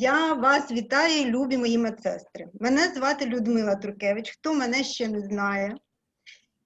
Я вас вітаю, любі мої медсестри. Мене звати Людмила Туркевич, хто мене ще не знає.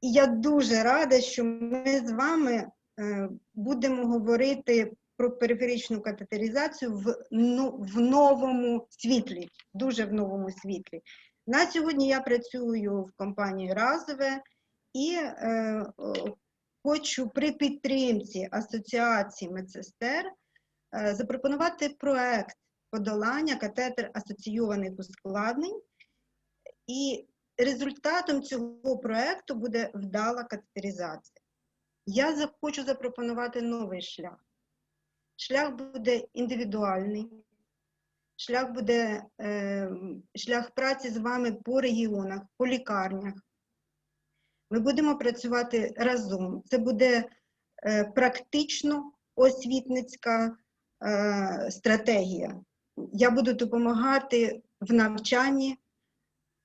І я дуже рада, що ми з вами е, будемо говорити про периферичну катетеризацію в, ну, в новому світлі, дуже в новому світлі. На сьогодні я працюю в компанії Разове і е, хочу при підтримці Асоціації медсестер е, запропонувати проект подолання катетер асоційованих ускладнень. І результатом цього проекту буде вдала катетеризація. Я хочу запропонувати новий шлях. Шлях буде індивідуальний, шлях буде е, шлях праці з вами по регіонах, по лікарнях. Ми будемо працювати разом. Це буде е, практично освітницька е, стратегія. Я буду допомагати в навчанні,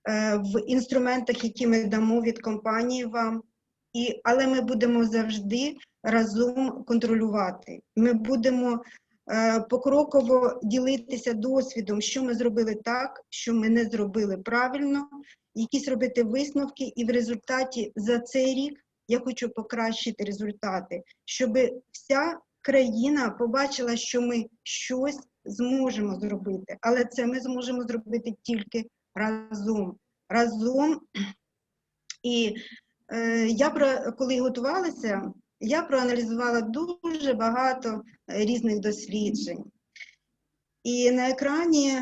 е, в інструментах, які ми дамо від компанії вам. І, але ми будемо завжди разом контролювати. Ми будемо е, покроково ділитися досвідом, що ми зробили так, що ми не зробили правильно, якісь робити висновки, і в результаті за цей рік я хочу покращити результати, щоб вся країна побачила, що ми щось зможемо зробити, але це ми зможемо зробити тільки разом. Разом. І е, я про коли готувалася, я проаналізувала дуже багато різних досліджень. І на екрані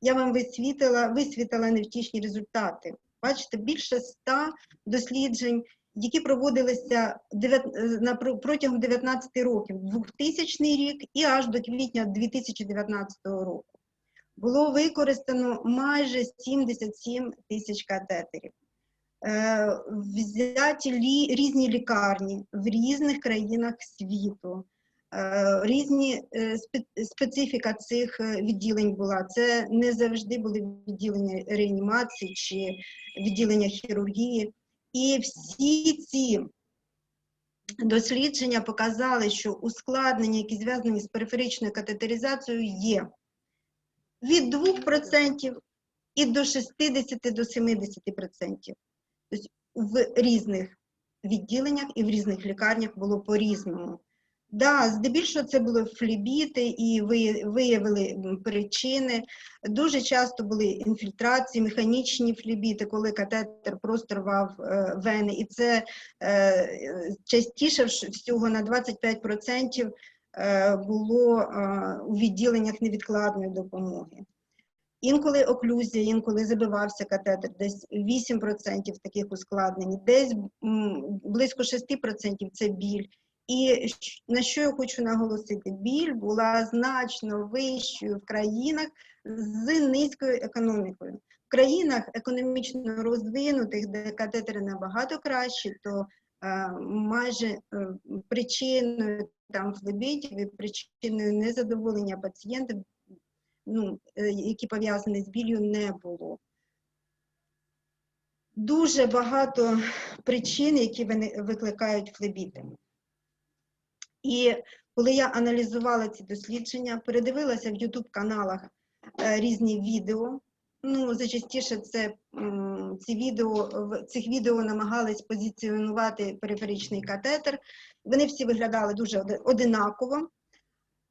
я вам висвітила, висвітила невтішні результати. Бачите, більше ста досліджень, які проводилися е, протягом 19 років, 2000 рік і аж до квітня 2019 року. Було використано майже 77 тисяч катетерів. Е, Взяті лі, різні лікарні в різних країнах світу. Е, Різні специфіка цих відділень була. Це не завжди були відділення реанімації чи відділення хірургії. І всі ці дослідження показали, що ускладнення, які зв'язані з периферичною катетеризацією, є від 2% і до 60 до 70%. Тобто в різних відділеннях і в різних лікарнях було по-різному. Да, здебільшого це були флібіти і ви- виявили причини. Дуже часто були інфільтрації, механічні флібіти, коли катетер просто рвав е, вени. І це е, частіше всього на 25% е, було у відділеннях невідкладної допомоги. Інколи оклюзія, інколи забивався катетер, десь 8% таких ускладнень, десь близько 6% це біль. І на що я хочу наголосити? Біль була значно вищою в країнах з низькою економікою. В країнах економічно розвинутих, де катетери набагато кращі, то е, майже е, причиною там флебітів і причиною незадоволення пацієнтів ну, е, які пов'язані з біллю, не було. Дуже багато причин, які викликають флебіти. І коли я аналізувала ці дослідження, передивилася в YouTube каналах е, різні відео. Ну, зачастіше це ці відео, в цих відео намагались позиціонувати периферичний катетер. Вони всі виглядали дуже одинаково.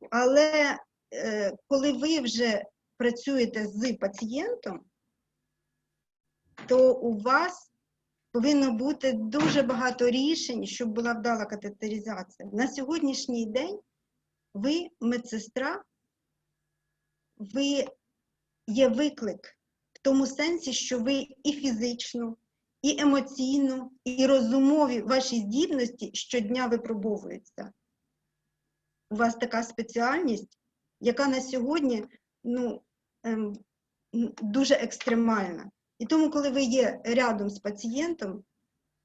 Але е, коли ви вже працюєте з пацієнтом, то у вас повинно бути дуже багато рішень, щоб була вдала катетеризація. На сьогоднішній день ви медсестра, ви є виклик в тому сенсі, що ви і фізично, і емоційно, і розумові ваші здібності щодня випробовуються. У вас така спеціальність, яка на сьогодні ну, ем, дуже екстремальна. І тому, коли ви є рядом з пацієнтом,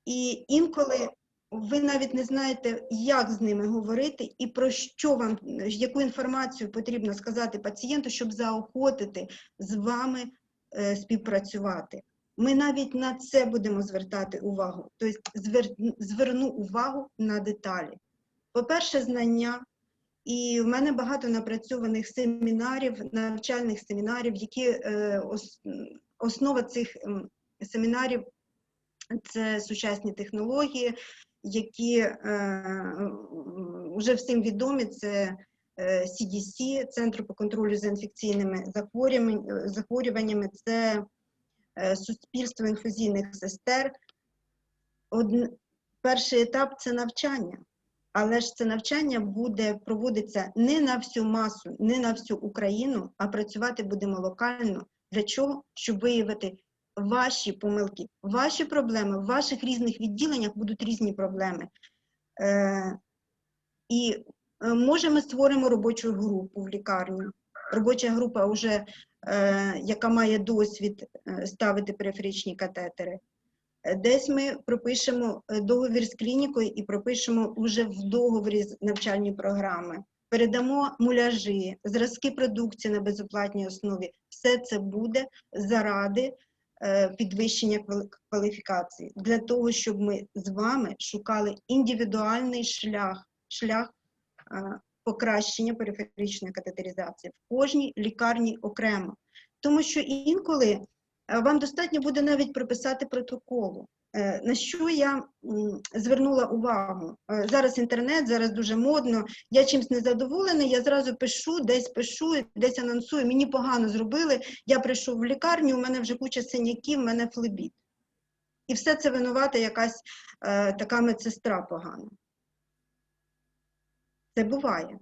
і інколи ви навіть не знаєте, як з ними говорити і про що вам, яку інформацію потрібно сказати пацієнту, щоб заохотити з вами е, співпрацювати. Ми навіть на це будемо звертати увагу. Тобто звер, зверну увагу на деталі. По-перше, знання І в мене багато напрацьованих семінарів, навчальних семінарів, які е, ос- основа цих семінарів це сучасні технології, які е, вже всім відомі. Це е, CDC, Центру по контролю за інфекційними захворюваннями, захворюваннями це е, суспільство інфузійних сестер. Одн- Перший етап це навчання, але ж це навчання буде проводитися не на всю масу, не на всю Україну, а працювати будемо локально. Для чого? Щоб виявити ваші помилки, ваші проблеми, в ваших різних відділеннях будуть різні проблеми. Е, і е, може ми створимо робочу групу в лікарні. Робоча група, вже, е, яка має досвід е, ставити периферичні катетери. Е, Десь ми пропишемо договір з клінікою і пропишемо вже в договорі навчальні програми. Передамо муляжі, зразки продукції на безоплатній основі. Все це буде заради е, підвищення кваліфікації, для того, щоб ми з вами шукали індивідуальний шлях, шлях е, покращення периферичної катетеризації в кожній лікарні окремо. Тому що інколи е, вам достатньо буде навіть прописати протоколу. Е, На що я звернула увагу? Е, Зараз інтернет, зараз дуже модно. Я чимсь незадоволений, я зразу пишу, десь пишу, десь анонсую. Мені погано зробили. Я прийшов в лікарню, у мене вже куча синяків, у мене флебіт. І все це винувата якась е, така медсестра погана. Це буває.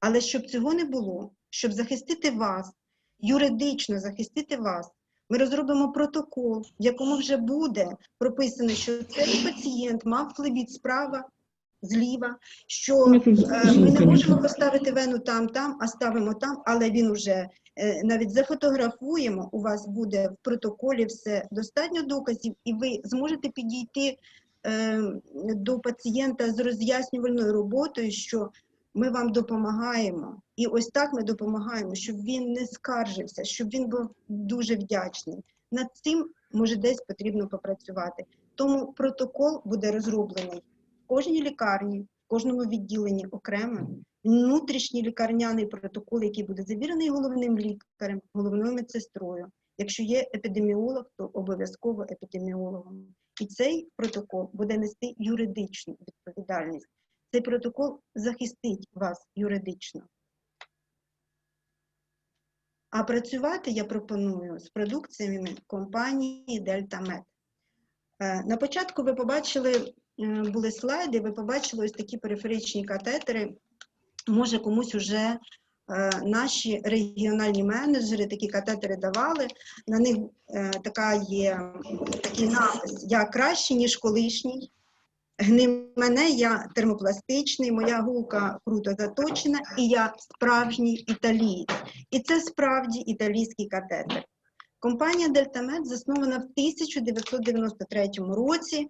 Але щоб цього не було, щоб захистити вас, юридично захистити вас, ми розробимо протокол, в якому вже буде прописано, що цей пацієнт мав флебіт справа, зліва, що Е, Ми не можемо поставити вену там, там, а ставимо там, але він уже е, навіть зафотографуємо. У вас буде в протоколі все достатньо доказів, і ви зможете підійти е, до пацієнта з роз'яснювальною роботою, що ми вам допомагаємо. І ось так ми допомагаємо, щоб він не скаржився, щоб він був дуже вдячний. Над цим може десь потрібно попрацювати. Тому протокол буде розроблений в кожній лікарні, в кожному відділенні окремо. Внутрішній лікарняний протокол, який буде завірений головним лікарем, головною медсестрою. Якщо є епідеміолог, то обов'язково епідеміологом. І цей протокол буде нести юридичну відповідальність. Цей протокол захистить вас юридично. А працювати я пропоную з продукціями компанії DeltaMed. Е, На початку ви побачили, е, були слайди, ви побачили ось такі периферичні катетери. Може, комусь вже наші регіональні менеджери такі катетери давали. На них е, така є такий напис Я краще, ніж колишній. Гни мене, я термопластичний, моя гулка круто заточена, і я справжній італієць. І це справді італійський катетер. Компанія DeltaMed заснована в 1993 році,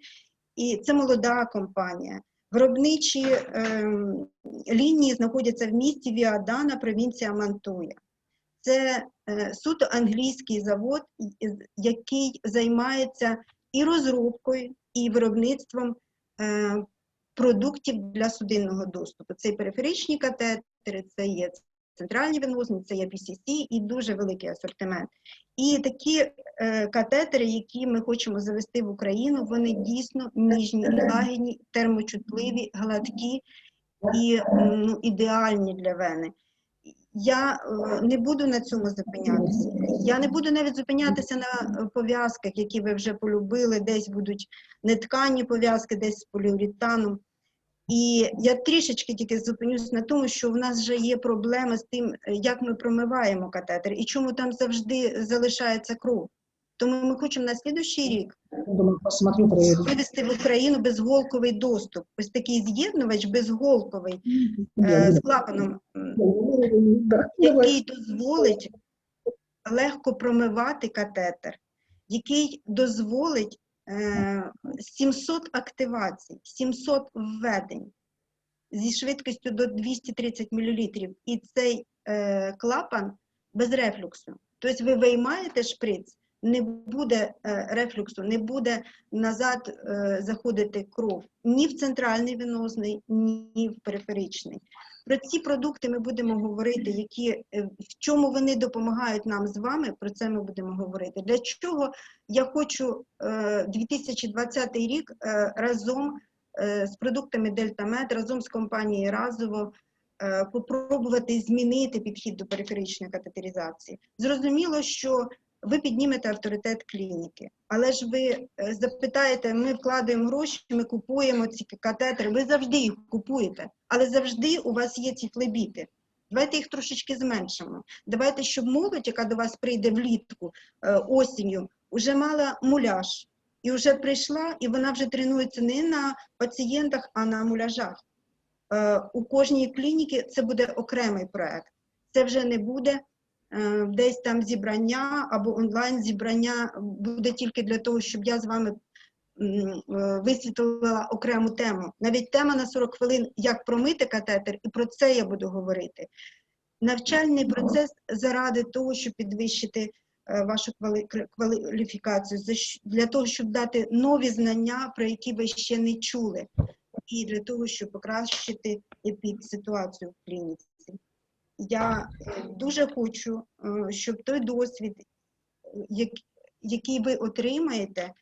і це молода компанія. Виробничі ем, лінії знаходяться в місті Віадана, провінція Мантуя. Це е, суто англійський завод, який займається і розробкою, і виробництвом е, продуктів для судинного доступу. Це і периферичні катетери, це є центральні венозні, це є PCC і дуже великий асортимент. І такі е, катетери, які ми хочемо завести в Україну, вони дійсно ніжні, лагідні, термочутливі, гладкі і ну, ідеальні для вени. Я е, не буду на цьому зупинятися. Я не буду навіть зупинятися на е, пов'язках, які ви вже полюбили, десь будуть неткані пов'язки, десь з поліуретаном. І я трішечки тільки зупинюсь на тому, що в нас вже є проблеми з тим, е, як ми промиваємо катетер і чому там завжди залишається кров. Тому ми хочемо на слідущий рік вивести в Україну безголковий доступ. Ось такий з'єднувач безголковий е, з клапаном, який дозволить легко промивати катетер, який дозволить е, 700 активацій, 700 введень зі швидкістю до 230 мл. І цей е, клапан без рефлюксу. Тобто ви виймаєте шприц, не буде е, рефлюксу, не буде назад е, заходити кров ні в центральний венозний, ні в периферичний. Про ці продукти ми будемо говорити, які, е, в чому вони допомагають нам з вами, про це ми будемо говорити. Для чого я хочу е, 2020 рік разом з продуктами Дельтамед, разом з компанією Разово попробувати змінити підхід до периферичної катетеризації. Зрозуміло, що ви піднімете авторитет клініки, але ж ви е, запитаєте, ми вкладаємо гроші, ми купуємо ці катетери, ви завжди їх купуєте, але завжди у вас є ці флебіти. Давайте їх трошечки зменшимо. Давайте, щоб молодь, яка до вас прийде влітку е, осінню, вже мала муляж. І вже прийшла, і вона вже тренується не на пацієнтах, а на муляжах. Е, У кожній клініці це буде окремий проект. Це вже не буде десь там зібрання або онлайн зібрання буде тільки для того, щоб я з вами е, висвітлила окрему тему. Навіть тема на 40 хвилин, як промити катетер, і про це я буду говорити. Навчальний процес заради того, щоб підвищити е, вашу кваліфікацію, для того, щоб дати нові знання, про які ви ще не чули, і для того, щоб покращити епідситуацію в клініці. Я е, дуже хочу, е, щоб той досвід, е, який ви отримаєте,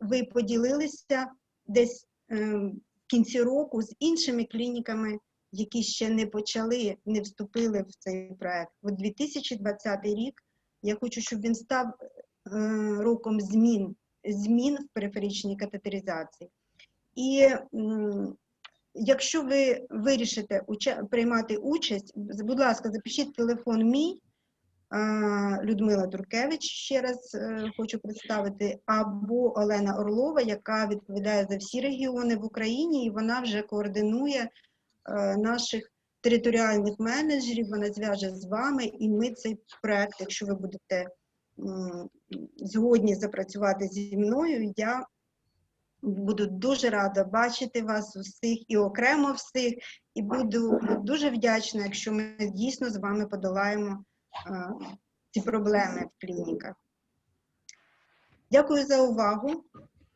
ви поділилися десь е, в кінці року з іншими клініками, які ще не почали, не вступили в цей проект. От 2020 рік я хочу, щоб він став роком змін, змін в периферичній катетеризації. І якщо ви вирішите приймати участь, будь ласка, запишіть телефон мій, Людмила Туркевич, ще раз е, хочу представити, або Олена Орлова, яка відповідає за всі регіони в Україні, і вона вже координує е, наших територіальних менеджерів, вона зв'яже з вами, і ми цей проект, якщо ви будете згодні запрацювати зі мною, я буду дуже рада бачити вас усіх і окремо всіх, і буду дуже вдячна, якщо ми дійсно з вами подолаємо е, ці проблеми в клініках. Дякую за увагу.